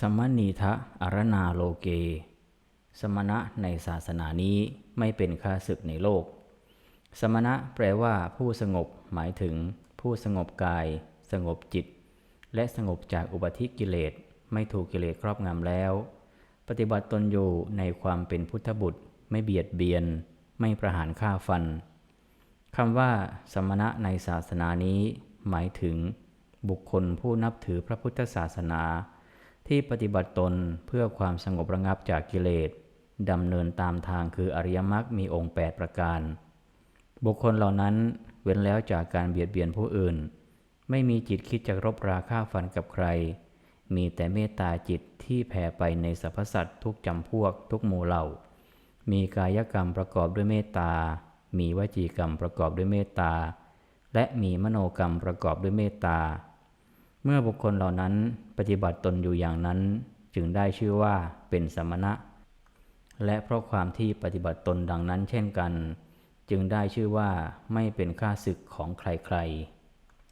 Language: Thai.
สมณีทะอรนาโลเก สมณะในศาสนานี้ไม่เป็นข้าศึกในโลก สมณะแปลว่าผู้สงบหมายถึง ผู้สงบกาย สงบจิต และสงบจากอุปธิกิเลสไม่ถูกกิเลสครอบงำแล้ว ปฏิบัติตนอยู่ในความเป็นพุทธบุตร ไม่เบียดเบียน ไม่ประหารฆ่าฟันคำว่า สมณะในศาสนานี้ หมายถึง บุคคลผู้นับถือพระพุทธศาสนา ที่ปฏิบัติตนเพื่อความสงบระงับจากกิเลสดำเนินตามทางคืออริยมรรคมีองค์ 8 ประการ บุคคลเหล่านั้นเว้นแล้วจากการเบียดเบียนผู้อื่น ไม่มีจิตคิดจะรบราฆ่าฟันกับใคร มีแต่เมตตาจิตที่แผ่ไปในสรรพสัตว์ทุกจำพวกทุกหมู่เหล่า มีกายกรรมประกอบด้วยเมตตา มีวจีกรรมประกอบด้วยเมตตา และมีมโนกรรมประกอบด้วยเมตตา เมื่อบุคคลเหล่านั้นปฏิบัติตนอยู่อย่างนั้น จึงได้ชื่อว่าเป็นสมณะ และเพราะความที่ปฏิบัติตนดังนั้นเช่นกัน จึงได้ชื่อว่าไม่เป็นข้าศึกของใครๆ